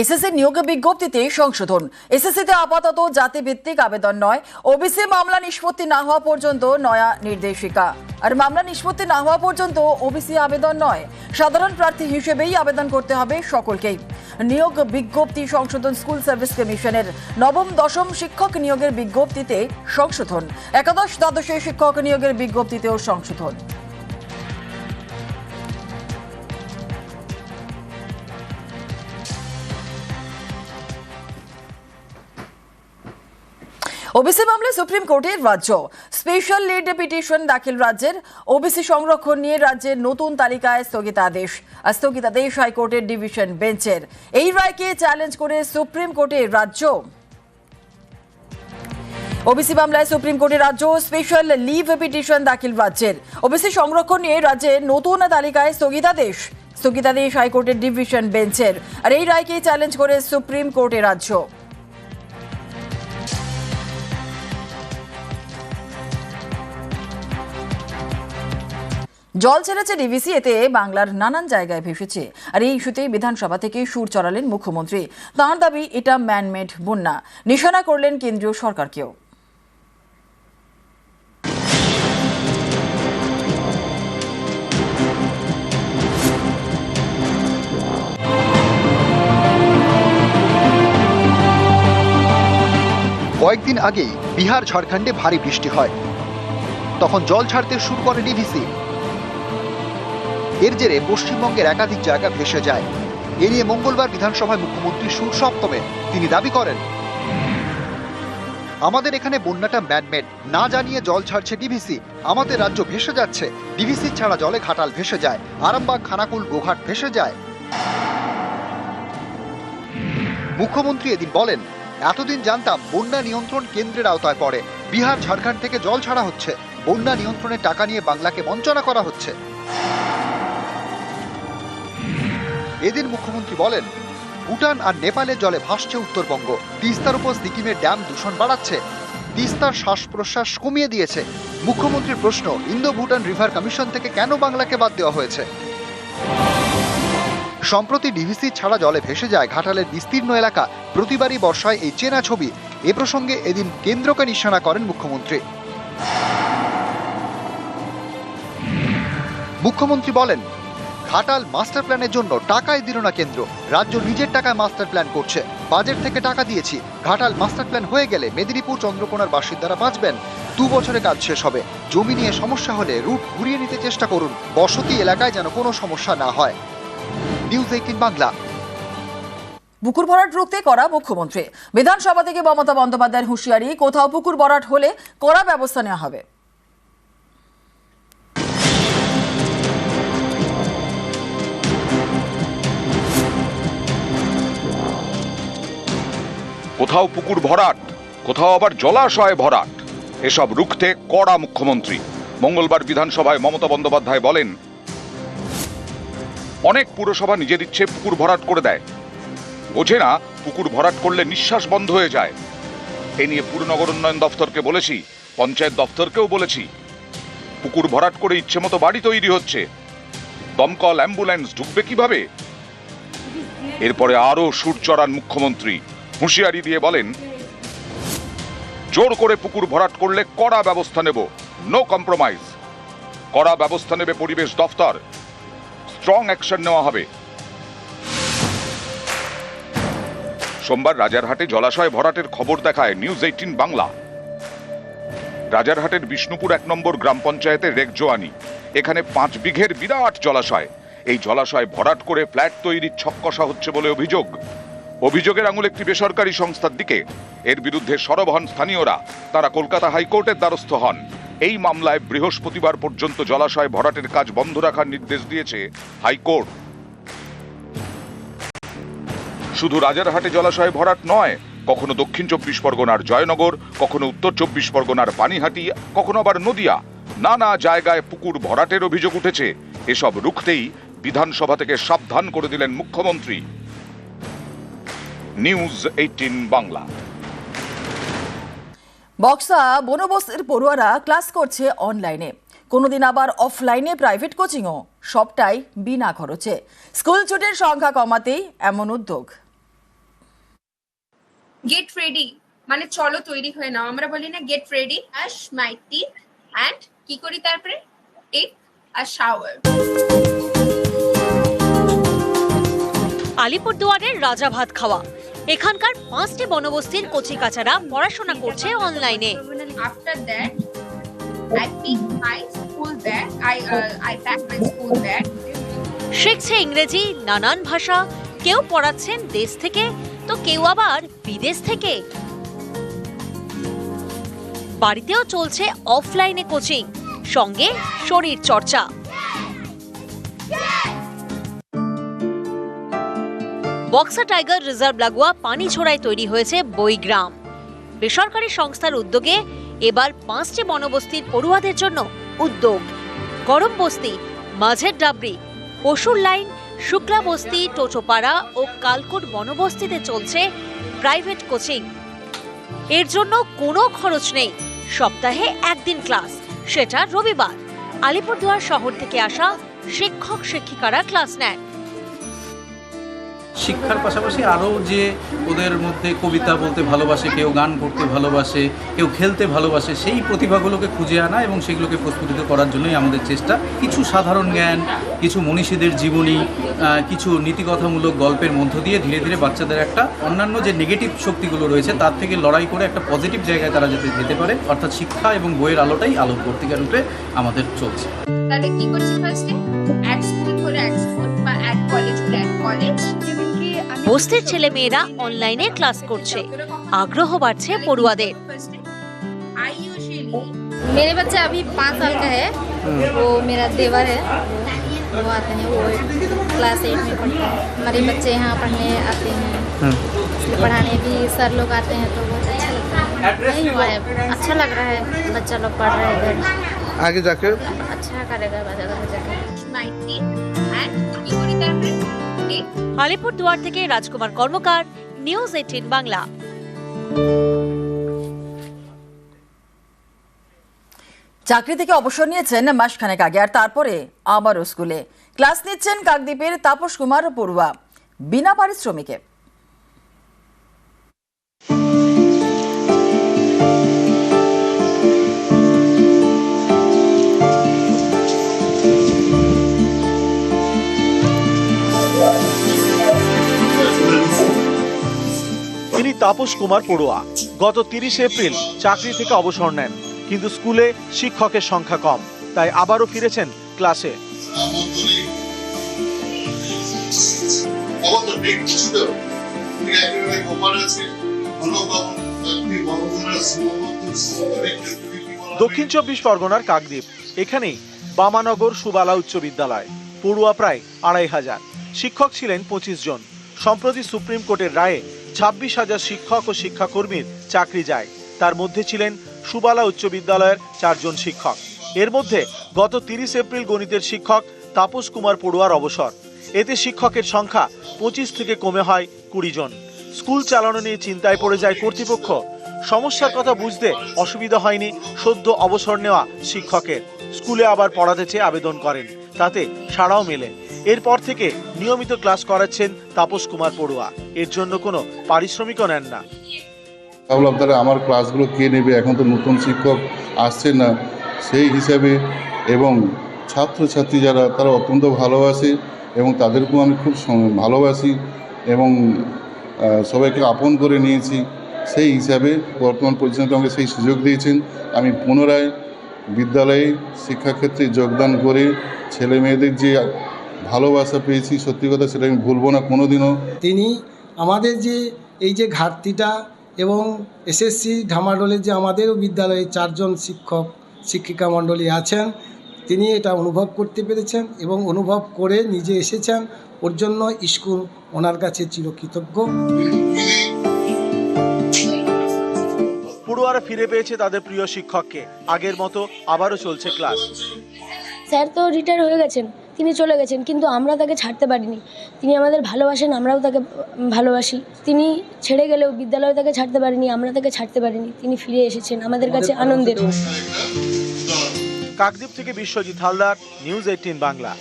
SSC নিয়োগ বিজ্ঞপ্তিতে সংশোধন। এসএসসিতে আপাতত জাতিভিত্তিক আবেদন নয়। ওবিসি মামলা নিষ্পত্তি না হওয়া পর্যন্ত নয়া নির্দেশিকা। আর মামলা নিষ্পত্তি না হওয়া পর্যন্ত ওবিসি আবেদন নয়। সাধারণ প্রার্থী হিসেবেই আবেদন করতে হবে সকলকেই। নিয়োগ বিজ্ঞপ্তি সংশোধন স্কুল সার্ভিস কমিশনের নবম দশম শিক্ষক নিয়োগের বিজ্ঞপ্তিতে সংশোধন। একাদশ দ্বাদশের শিক্ষক নিয়োগের বিজ্ঞপ্তিতেও সংশোধন। ওবিসি মামলায় সুপ্রিম কোর্টের রাজ্য। স্পেশাল লিড পিটিশন দাখিল রাজ্যের। ওবিসি সংরক্ষণ নিয়ে রাজ্যের নতুন তালিকায় স্থগিতাদেশ। স্থগিতাদেশ হাইকোর্টের ডিভিশন বেঞ্চের। এই রায়কে চ্যালেঞ্জ করে সুপ্রিম কোর্টের রাজ্য। ওবিসি মামলায় সুপ্রিম কোর্টে রাজ্য স্পেশাল লিভ পিটিশন দাখিল রাজ্যের। ওবিসি সংরক্ষণ নিয়ে রাজ্যের নতুন তালিকায় স্থগিতাদেশ। স্থগিতাদেশ হাইকোর্টের ডিভিশন বেঞ্চের। আর এই রায়কে চ্যালেঞ্জ করে সুপ্রিম কোর্টে রাজ্য। জল ছেড়েছে ডিভিসি এতে বাংলার নানান জায়গায় ভেসেছে। আর এই ইস্যুতেই বিধানসভা থেকে সুর চড়ালেন মুখ্যমন্ত্রী। তাঁর দাবি, এটা ম্যানমেড বন্যা। নিশানা করলেন কেন্দ্রীয় সরকারকেও। কয়েকদিন আগেই বিহার ঝাড়খণ্ডে ভারী বৃষ্টি হয়। তখন জল ছাড়তে শুরু করে ডিভিসি এর জেরে পশ্চিমবঙ্গের একাধিক জায়গা ভেসে যায়। এ নিয়ে মঙ্গলবার বিধানসভায় মুখ্যমন্ত্রী সুর সপ্তমে তিনি দাবি করেন। আমাদের এখানে বন্যাটা ম্যানমেড। না জানিয়ে জল ছাড়ছে ডিভিসি। আমাদের রাজ্য ভেসে যাচ্ছে। ডিভিসি ছাড়া জলে ঘাটাল ভেসে যায়। আরামবাগ, খানাকুল, গোঘাট ভেসে যায়। মুখ্যমন্ত্রী এদিন বলেন, এতদিন জানতাম বন্যা নিয়ন্ত্রণ কেন্দ্রের আওতায় পড়ে। বিহার, ঝাড়খণ্ড থেকে জল ছাড়া হচ্ছে। বন্যা নিয়ন্ত্রণের টাকা নিয়ে বাংলাকে বঞ্চনা করা হচ্ছে। এদিন মুখ্যমন্ত্রী বলেন, ভুটান আর নেপালের জলে ভাসছে উত্তরবঙ্গ। তিস্তার উপর সিকিমের ড্যাম দূষণ বাড়াচ্ছে। তিস্তার শ্বাস প্রশ্বাস কমিয়ে দিয়েছে। মুখ্যমন্ত্রীর প্রশ্ন ইন্দো ভুটান রিভার কমিশন থেকে কেন বাংলাকে বাদ দেওয়া হয়েছে? সম্প্রতি ডিভিসি ছাড়া জলে ভেসে যায় ঘাটালের বিস্তীর্ণ এলাকা। প্রতিবারই বর্ষায় এই চেনা ছবি। এ প্রসঙ্গে এদিন কেন্দ্রকে নিশানা করেন মুখ্যমন্ত্রী। মুখ্যমন্ত্রী বলেন ঘাটাল মাস্টার প্ল্যানের জন্য টাকাই দিল না কেন্দ্র। রাজ্য নিজের টাকায় মাস্টার প্ল্যান করছে। বাজেট থেকে টাকা দিয়েছি। ঘাটাল মাস্টার প্ল্যান হয়ে গেলে মেদিনীপুর চন্দ্রকোনার বাসিন্দারা বাঁচবেন। দু বছরে কাজ শেষ হবে। জমি নিয়ে সমস্যা হলে রুট ঘুরিয়ে নিতে চেষ্টা করুন। বসতি এলাকায় যেন কোনো সমস্যা না হয়। News eighteen Bangla. পুকুর ভরাট রুখতে করা মুখ্যমন্ত্রী। বিধানসভা থেকে মমতা বন্দ্যোপাধ্যায়ের হুঁশিয়ারি, কোথাও পুকুর ভরাট হলে কড়া ব্যবস্থা নেওয়া হবে। কোথাও পুকুর ভরাট, কোথাও আবার জলাশয় ভরাট। এসব রুখতে কড়া মুখ্যমন্ত্রী। মঙ্গলবার বিধানসভায় মমতা বন্দ্যোপাধ্যায় বলেন, অনেক পুরসভা নিজের ইচ্ছে পুকুর ভরাট করে দেয়। বোঝে না, পুকুর ভরাট করলে নিঃশ্বাস বন্ধ হয়ে যায়। এ নিয়ে পুরনগর উন্নয়ন দফতরকে বলেছি, পঞ্চায়েত দফতরকেও বলেছি, পুকুর ভরাট করে ইচ্ছে মতো বাড়ি তৈরি হচ্ছে। দমকল, অ্যাম্বুলেন্স ঢুকবে কীভাবে? এরপরে আরও সুর চড়ান মুখ্যমন্ত্রী। হুঁশিয়ারি দিয়ে বলেন, জোর করে পুকুর ভরাট করলে কড়া ব্যবস্থা নেব নো কম্প্রোমাইজ কড়া ব্যবস্থা নেবে পরিবেশ দফতর স্ট্রং অ্যাকশন নেওয়া হবে। সোমবার রাজারহাটে জলাশয় ভরাটের খবর দেখায় নিউজ এইটিন বাংলা। রাজারহাটের বিষ্ণুপুর এক নম্বর গ্রাম পঞ্চায়েতের রেকজোয়ানি এখানে পাঁচ বিঘের বিরাট জলাশয়। এই জলাশয় ভরাট করে ফ্ল্যাট তৈরির ছক্কষা হচ্ছে বলে অভিযোগ। অভিযোগের আঙুল একটি বেসরকারি সংস্থার দিকে। এর বিরুদ্ধে সরব হন স্থানীয়রা। তারা কলকাতা হাইকোর্টের দ্বারস্থ হন। এই মামলায় বৃহস্পতিবার পর্যন্ত জলাশয় ভরাটের কাজ বন্ধ রাখার নির্দেশ দিয়েছে হাইকোর্ট। শুধু রাজারহাটে জলাশয় ভরাট নয়, কখনো দক্ষিণ চব্বিশ পরগনার জয়নগর, কখনো উত্তর চব্বিশ পরগনার পানিহাটি, কখনো আবার নদিয়া। নানা জায়গায় পুকুর ভরাটের অভিযোগ উঠেছে। এসব রুখতেই বিধানসভা থেকে সাবধান করে দিলেন মুখ্যমন্ত্রী। নিউজ এইটিন বাংলা বক্সা বনবস্তির পড়ুয়ারা ক্লাস করছে অনলাইনে কোনোদিন আবার অফলাইনে প্রাইভেট কোচিংও সবটাই বিনা খরচে স্কুল ছুটির সংখ্যা কমাতেই এমন উদ্যোগ। গেট রেডি মানে চলো তৈরি হয়ে নাও। আমরা বলি না get ready as my teeth and কি করি তারপরে? টেক আ শাওয়ার আলিপুরদুয়ারের রাজা ভাত খাওয়া। এখানকার পাঁচটি বনবস্তির কচিকাচারা পড়াশোনা করছে অনলাইনে। আফটার দ্যাট ব্যাগ শিখছে ইংরেজি নানান ভাষা। কেউ পড়াচ্ছেন দেশ থেকে তো কেউ আবার বিদেশ থেকে। বাড়িতেও চলছে অফলাইনে কোচিং সঙ্গে শরীর চর্চা বক্সা টাইগার রিজার্ভ লাগোয়া পানি ছোড়ায় তৈরি হয়েছে বইগ্রাম বেসরকারি সংস্থার উদ্যোগে এবার পাঁচটি বনবস্তির পড়ুয়াদের জন্য উদ্যোগ। গরম বস্তি, মাঝের ডাবরি, পশুর লাইন, শুক্লা বস্তি, টোটোপাড়া ও কালকুট বনবস্তিতে চলছে প্রাইভেট কোচিং। এর জন্য কোনো খরচ নেই, সপ্তাহে একদিন ক্লাস, সেটা রবিবার। আলিপুরদুয়ার শহর থেকে আসা শিক্ষক শিক্ষিকারা ক্লাস নেন। শিক্ষার পাশাপাশি আরও যে ওদের মধ্যে কবিতা বলতে ভালোবাসে, কেউ গান করতে ভালোবাসে, কেউ খেলতে ভালোবাসে, সেই প্রতিভাগুলোকে খুঁজে আনা এবং সেগুলোকে প্রস্ফুটিত করার জন্যই আমাদের চেষ্টা। কিছু সাধারণ জ্ঞান, কিছু মনীষীদের জীবনী কিছু নীতিকথামূলক গল্পের মধ্য দিয়ে ধীরে ধীরে বাচ্চাদের একটা অন্যান্য যে নেগেটিভ শক্তিগুলো রয়েছে, তার থেকে লড়াই করে একটা পজিটিভ জায়গায় তারা যাতে, যেতে পারে। অর্থাৎ শিক্ষা এবং বইয়ের আলোটাই আলোকবর্তিকা রূপে আমাদের চলছে। তাহলে কি করছি ফার্স্টে এক স্কুল করে এক স্কুল বা এক কলেজ করে এক কলেজ বস্তির ছেলে মেয়েরা অনলাইনে ক্লাস করছে আগ্রহ বাড়ছে পড়ুয়াদের आई यूजुअली मेरे बच्चा अभी पाँच साल का है वो मेरा देवर है वो आते हैं वो क्लास एट में पढ़ते हैं हमारे बच्चे यहाँ पढ़ने आते हैं इसलिए पढ़ाने भी सर लोग आते हैं तो बहुत अच्छा लगता है नहीं हुआ है अच्छा लग रहा है बच्चा लोग पढ़ रहे हैं इधर आगे जाकर अच्छा करेगा बच्चा আলিপুরদুয়ার থেকে রাজকুমার কর্মকার, নিউজ এইটিন বাংলা। চাকরি থেকে অবসর নিয়েছেন মাসখানেক আগে, আর তারপরে আবারও স্কুলে। ক্লাস নিচ্ছেন কাকদ্বীপের তাপস কুমার পড়ুয়া, বিনা পারিশ্রমিকে। তাপস কুমার পড়ুয়া। গত তিরিশে এপ্রিল চাকরি থেকে অবসর নেন কিন্তু স্কুলে শিক্ষকের সংখ্যা কম তাই আবারও ফিরেছেন ক্লাসে। দক্ষিণ চব্বিশ পরগনার কাকদ্বীপ এখানেই বামানগর সুবালা উচ্চ বিদ্যালয় পড়ুয়া প্রায় আড়াই হাজার। শিক্ষক ছিলেন পঁচিশ জন। সম্প্রতি সুপ্রিম কোর্টের রায়ে ছাব্বিশ হাজার শিক্ষক ও শিক্ষাকর্মীর চাকরি যায়। তার মধ্যে ছিলেন সুবালা উচ্চ বিদ্যালয়ের চারজন শিক্ষক। এর মধ্যে গত তিরিশ এপ্রিল গণিতের শিক্ষক তাপস কুমার পড়ুয়ার অবসর। এতে শিক্ষকের সংখ্যা পঁচিশ থেকে কমে হয় কুড়ি জন। স্কুল চালানো নিয়ে চিন্তায় পড়ে যায় কর্তৃপক্ষ। সমস্যার কথা বুঝতে অসুবিধা হয়নি সদ্য অবসর নেওয়া শিক্ষকের। স্কুলে আবার পড়াতে চেয়ে আবেদন করেন। তাতে সাড়াও মেলে। এরপর থেকে নিয়মিত ক্লাস করাচ্ছেন তাপস কুমার পড়ুয়া। এর জন্য কোনো পারিশ্রমিকও নেন না। ভাবলাম তাহলে আমার ক্লাসগুলো কে নেবে? এখন তো নতুন শিক্ষক আসছে না। সেই হিসাবে এবং ছাত্রছাত্রী যারা, তারা অত্যন্ত ভালোবাসে এবং তাদেরকেও আমি খুব ভালোবাসি এবং সবাইকে আপন করে নিয়েছি। সেই হিসাবে বর্তমান পরিচালক আমাকে সেই সুযোগ দিয়েছেন। আমি পুনরায় বিদ্যালয়ে শিক্ষাক্ষেত্রে যোগদান করে ছেলে মেয়েদের যে ভালোবাসা পেয়েছি সত্যি কথা সেটা আমি ভুলবো না কোনোদিনও। তিনি আমাদের যে এই যে ঘাটতিটা এবং এসএসসি ঢামাডোলের যে আমাদেরও বিদ্যালয়ে চারজন শিক্ষক শিক্ষিকা মণ্ডলী আছেন তিনি এটা অনুভব করতে পেরেছেন এবং অনুভব করে নিজে এসেছেন। ওর জন্য স্কুল ওনার কাছে চিরকৃতজ্ঞ। পড়ুয়ারা ফিরে পেয়েছে তাদের প্রিয় শিক্ষককে। আগের মতো আবারও চলছে ক্লাস। স্যার তো রিটায়ার হয়ে গেছেন। তিনি চলে গেছেন কিন্তু আমরা তাকে ছাড়তে পারিনি। তিনি আমাদের ভালোবাসেন আমরাও তাকে ভালোবাসি। তিনি ছেড়ে গেলেও বিদ্যালয় তাকে ছাড়তে পারিনি আমরা তাকে ছাড়তে পারিনি। তিনি ফিরে এসেছেন আমাদের কাছে আনন্দের কাকদ্বীপ থেকে বিশ্বজিৎ হালদার নিউজ এইটিন বাংলা।